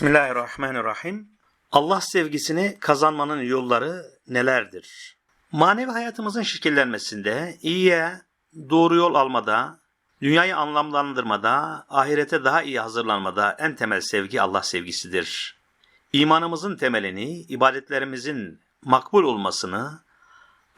Bismillahirrahmanirrahim. Allah sevgisini kazanmanın yolları nelerdir? Manevi hayatımızın şekillenmesinde, iyiye, doğru yol almada, dünyayı anlamlandırmada, ahirete daha iyi hazırlanmada en temel sevgi Allah sevgisidir. İmanımızın temelini, ibadetlerimizin makbul olmasını,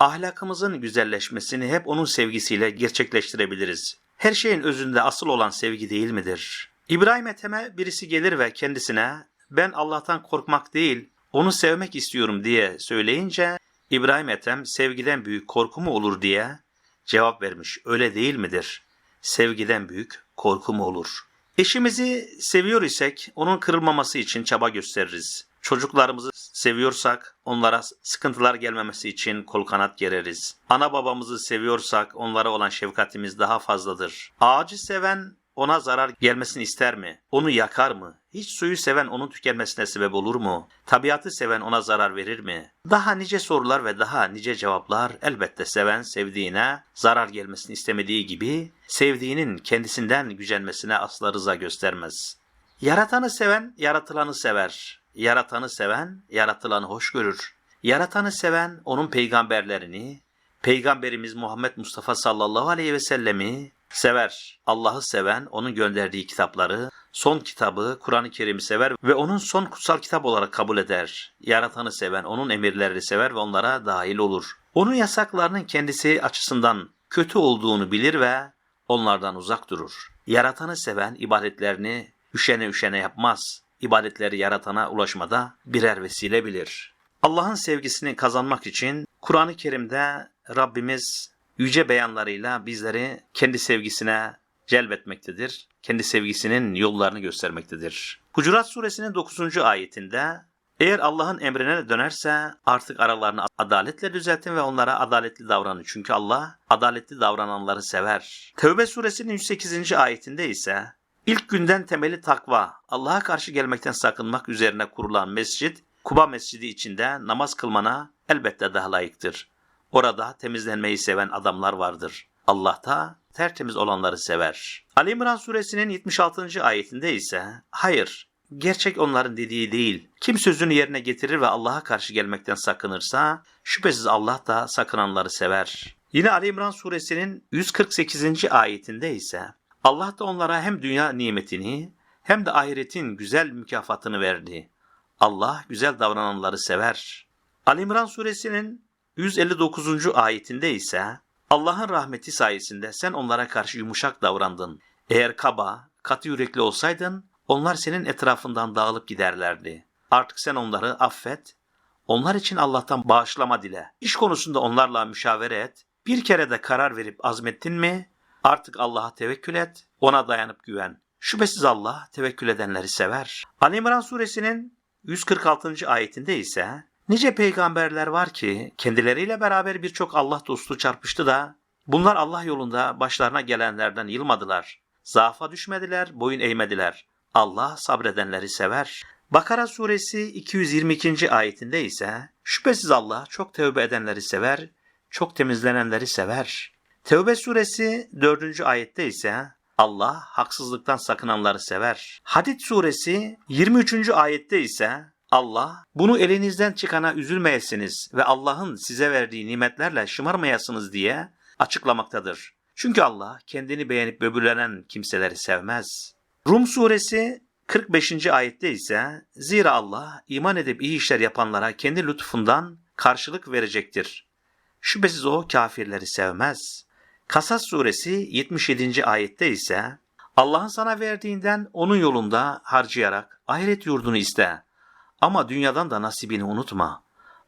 ahlakımızın güzelleşmesini hep onun sevgisiyle gerçekleştirebiliriz. Her şeyin özünde asıl olan sevgi değil midir? İbrahim Ethem'e birisi gelir ve kendisine ben Allah'tan korkmak değil, onu sevmek istiyorum diye söyleyince İbrahim Ethem sevgiden büyük korku mu olur diye cevap vermiş. Öyle değil midir? Sevgiden büyük korku mu olur? Eşimizi seviyor isek onun kırılmaması için çaba gösteririz. Çocuklarımızı seviyorsak onlara sıkıntılar gelmemesi için kol kanat gereriz. Ana babamızı seviyorsak onlara olan şefkatimiz daha fazladır. Ağacı seven ona zarar gelmesini ister mi? Onu yakar mı? Hiç suyu seven onun tükenmesine sebep olur mu? Tabiatı seven ona zarar verir mi? Daha nice sorular ve daha nice cevaplar elbette seven sevdiğine zarar gelmesini istemediği gibi sevdiğinin kendisinden gücenmesine asla rıza göstermez. Yaratanı seven yaratılanı sever. Yaratanı seven yaratılanı hoş görür. Yaratanı seven onun peygamberlerini, Peygamberimiz Muhammed Mustafa sallallahu aleyhi ve sellemi sever. Allah'ı seven, onun gönderdiği kitapları, son kitabı Kur'an-ı Kerim'i sever ve onun son kutsal kitap olarak kabul eder. Yaratanı seven, onun emirlerini sever ve onlara dahil olur. Onun yasaklarının kendisi açısından kötü olduğunu bilir ve onlardan uzak durur. Yaratanı seven ibadetlerini üşene üşene yapmaz. İbadetleri yaratana ulaşmada birer vesile bilir. Allah'ın sevgisini kazanmak için Kur'an-ı Kerim'de Rabbimiz yüce beyanlarıyla bizleri kendi sevgisine celbetmektedir. Kendi sevgisinin yollarını göstermektedir. Hucurat suresinin 9. ayetinde eğer Allah'ın emrine dönerse artık aralarını adaletle düzeltin ve onlara adaletli davranın. Çünkü Allah adaletli davrananları sever. Tevbe suresinin 108. ayetinde ise ilk günden temeli takva, Allah'a karşı gelmekten sakınmak üzerine kurulan mescit, Kuba Mescidi içinde namaz kılmana elbette daha layıktır. Orada temizlenmeyi seven adamlar vardır. Allah da tertemiz olanları sever. Ali İmran suresinin 76. ayetinde ise hayır gerçek onların dediği değil. Kim sözünü yerine getirir ve Allah'a karşı gelmekten sakınırsa şüphesiz Allah da sakınanları sever. Yine Ali İmran suresinin 148. ayetinde ise Allah da onlara hem dünya nimetini hem de ahiretin güzel mükafatını verdi. Allah güzel davrananları sever. Ali İmran suresinin 159. ayetinde ise Allah'ın rahmeti sayesinde sen onlara karşı yumuşak davrandın. Eğer kaba, katı yürekli olsaydın onlar senin etrafından dağılıp giderlerdi. Artık sen onları affet. Onlar için Allah'tan bağışlama dile. İş konusunda onlarla müşavere et. Bir kere de karar verip azmettin mi artık Allah'a tevekkül et. Ona dayanıp güven. Şüphesiz Allah tevekkül edenleri sever. Ali İmran suresinin 146. ayetinde ise Nice peygamberler var ki kendileriyle beraber birçok Allah dostu çarpıştı da bunlar Allah yolunda başlarına gelenlerden yılmadılar. Zaafa düşmediler, boyun eğmediler. Allah sabredenleri sever. Bakara suresi 222. ayetinde ise şüphesiz Allah çok tövbe edenleri sever, çok temizlenenleri sever. Tevbe suresi 4. ayette ise Allah haksızlıktan sakınanları sever. Hadid suresi 23. ayette ise Allah, bunu elinizden çıkana üzülmeyesiniz ve Allah'ın size verdiği nimetlerle şımarmayasınız diye açıklamaktadır. Çünkü Allah kendini beğenip böbürlenen kimseleri sevmez. Rum suresi 45. ayette ise zira Allah iman edip iyi işler yapanlara kendi lütfundan karşılık verecektir. Şüphesiz o kafirleri sevmez. Kasas suresi 77. ayette ise Allah'ın sana verdiğinden onun yolunda harcayarak ahiret yurdunu iste. Ama dünyadan da nasibini unutma.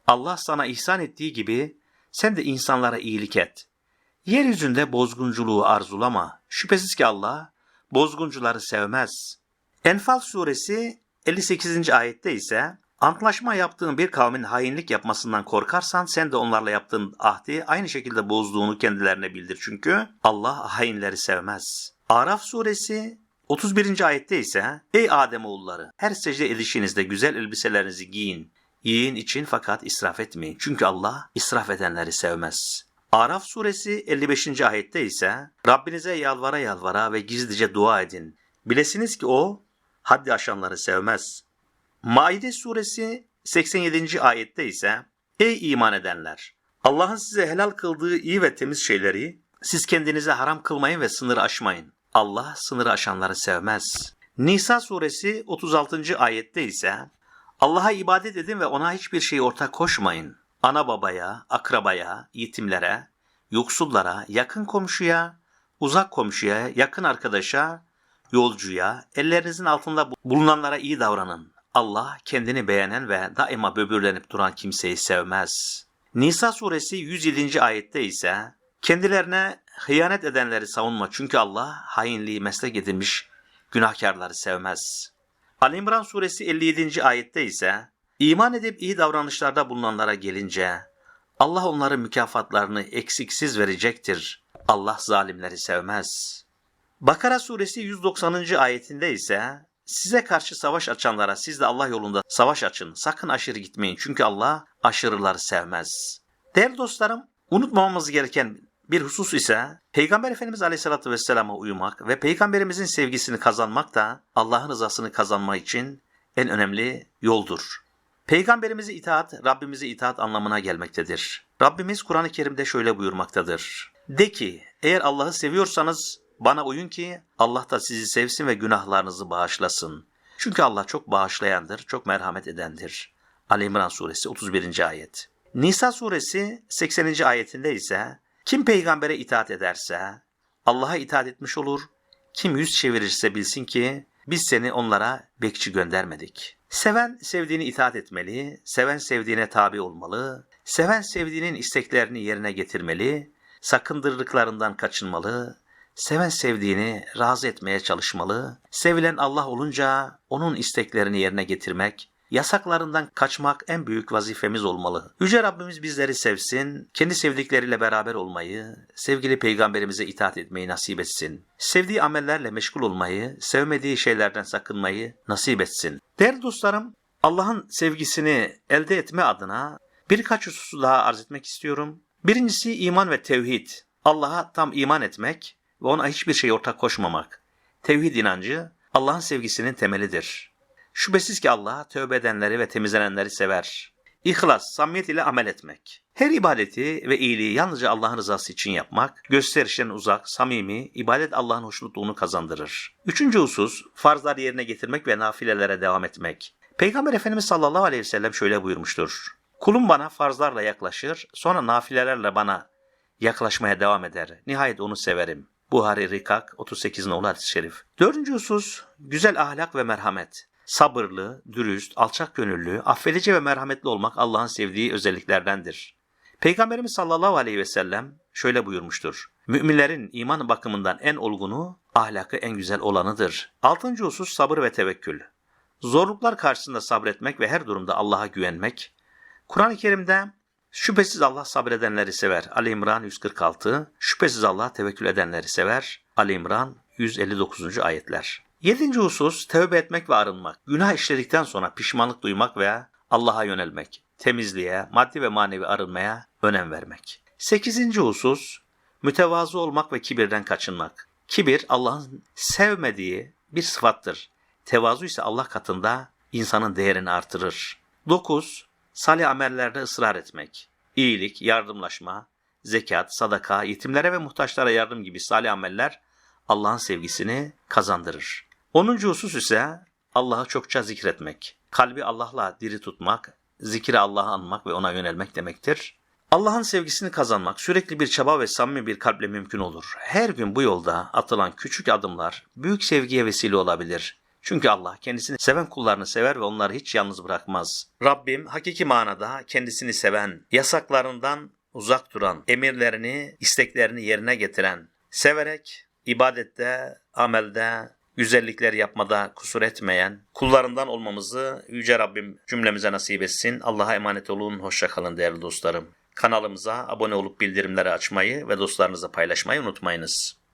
Allah sana ihsan ettiği gibi sen de insanlara iyilik et. Yeryüzünde bozgunculuğu arzulama. Şüphesiz ki Allah bozguncuları sevmez. Enfal suresi 58. ayette ise Antlaşma yaptığın bir kavmin hainlik yapmasından korkarsan sen de onlarla yaptığın ahdi aynı şekilde bozduğunu kendilerine bildir. Çünkü Allah hainleri sevmez. Araf suresi 31. ayette ise Ey Ademoğulları her secde edişinizde güzel elbiselerinizi giyin. Yiyin için fakat israf etmeyin. Çünkü Allah israf edenleri sevmez. Araf suresi 55. ayette ise Rabbinize yalvara yalvara ve gizlice dua edin. Bilesiniz ki o haddi aşanları sevmez. Maide suresi 87. ayette ise Ey iman edenler! Allah'ın size helal kıldığı iyi ve temiz şeyleri siz kendinize haram kılmayın ve sınırı aşmayın. Allah sınırı aşanları sevmez. Nisa suresi 36. ayette ise Allah'a ibadet edin ve ona hiçbir şey ortak koşmayın. Ana babaya, akrabaya, yetimlere, yoksullara, yakın komşuya, uzak komşuya, yakın arkadaşa, yolcuya, ellerinizin altında bulunanlara iyi davranın. Allah kendini beğenen ve daima böbürlenip duran kimseyi sevmez. Nisa suresi 107. ayette ise kendilerine hıyanet edenleri savunma çünkü Allah hainliği meslek edinmiş günahkarları sevmez. Ali İmran suresi 57. ayette ise iman edip iyi davranışlarda bulunanlara gelince Allah onların mükafatlarını eksiksiz verecektir. Allah zalimleri sevmez. Bakara suresi 190. ayetinde ise size karşı savaş açanlara siz de Allah yolunda savaş açın. Sakın aşırı gitmeyin çünkü Allah aşırıları sevmez. Değerli dostlarım unutmamamız gereken bir husus ise Peygamber Efendimiz Aleyhisselatü Vesselam'a uymak ve Peygamberimizin sevgisini kazanmak da Allah'ın rızasını kazanma için en önemli yoldur. Peygamberimize itaat, Rabbimize itaat anlamına gelmektedir. Rabbimiz Kur'an-ı Kerim'de şöyle buyurmaktadır. De ki, eğer Allah'ı seviyorsanız bana uyun ki Allah da sizi sevsin ve günahlarınızı bağışlasın. Çünkü Allah çok bağışlayandır, çok merhamet edendir. Ali İmran suresi 31. ayet. Nisa suresi 80. ayetinde ise kim peygambere itaat ederse Allah'a itaat etmiş olur. Kim yüz çevirirse bilsin ki biz seni onlara bekçi göndermedik. Seven sevdiğini itaat etmeli, seven sevdiğine tabi olmalı, seven sevdiğinin isteklerini yerine getirmeli, sakındırdıklarından kaçınmalı, seven sevdiğini razı etmeye çalışmalı, sevilen Allah olunca onun isteklerini yerine getirmek, yasaklarından kaçmak en büyük vazifemiz olmalı. Yüce Rabbimiz bizleri sevsin, kendi sevdikleriyle beraber olmayı, sevgili peygamberimize itaat etmeyi nasip etsin. Sevdiği amellerle meşgul olmayı, sevmediği şeylerden sakınmayı nasip etsin. Değerli dostlarım, Allah'ın sevgisini elde etme adına birkaç hususu daha arz etmek istiyorum. Birincisi iman ve tevhid. Allah'a tam iman etmek ve ona hiçbir şey ortak koşmamak. Tevhid inancı Allah'ın sevgisinin temelidir. Şüphesiz ki Allah tövbe edenleri ve temizlenenleri sever. İhlas, samimiyet ile amel etmek. Her ibadeti ve iyiliği yalnızca Allah'ın rızası için yapmak, gösterişten uzak, samimi, ibadet Allah'ın hoşnutluğunu kazandırır. Üçüncü husus, farzlar yerine getirmek ve nafilelere devam etmek. Peygamber Efendimiz sallallahu aleyhi ve sellem şöyle buyurmuştur. Kulum bana farzlarla yaklaşır, sonra nafilelerle bana yaklaşmaya devam eder. Nihayet onu severim. Buhari Rikak 38 nolu hadis-i şerif. Dördüncü husus, güzel ahlak ve merhamet. Sabırlı, dürüst, alçak gönüllü, affedici ve merhametli olmak Allah'ın sevdiği özelliklerdendir. Peygamberimiz sallallahu aleyhi ve sellem şöyle buyurmuştur. Müminlerin iman bakımından en olgunu, ahlakı en güzel olanıdır. Altıncı husus sabır ve tevekkül. Zorluklar karşısında sabretmek ve her durumda Allah'a güvenmek. Kur'an-ı Kerim'de şüphesiz Allah sabredenleri sever. Ali İmran 146. Şüphesiz Allah tevekkül edenleri sever. Ali İmran 159. ayetler. Yedinci husus tövbe etmek ve arınmak. Günah işledikten sonra pişmanlık duymak veya Allah'a yönelmek. Temizliğe, maddi ve manevi arınmaya önem vermek. Sekizinci husus mütevazı olmak ve kibirden kaçınmak. Kibir Allah'ın sevmediği bir sıfattır. Tevazu ise Allah katında insanın değerini artırır. 9. Salih amellerde ısrar etmek. İyilik, yardımlaşma, zekat, sadaka, yetimlere ve muhtaçlara yardım gibi salih ameller Allah'ın sevgisini kazandırır. 10. husus ise Allah'ı çokça zikretmek. Kalbi Allah'la diri tutmak, zikri Allah'ı anmak ve ona yönelmek demektir. Allah'ın sevgisini kazanmak sürekli bir çaba ve samimi bir kalple mümkün olur. Her gün bu yolda atılan küçük adımlar büyük sevgiye vesile olabilir. Çünkü Allah kendisini seven kullarını sever ve onları hiç yalnız bırakmaz. Rabbim hakiki manada kendisini seven, yasaklarından uzak duran, emirlerini, isteklerini yerine getiren, severek ibadette, amelde, güzellikler yapmada kusur etmeyen kullarından olmamızı Yüce Rabbim cümlemize nasip etsin. Allah'a emanet olun. Hoşça kalın değerli dostlarım. Kanalımıza abone olup bildirimleri açmayı ve dostlarınızla paylaşmayı unutmayınız.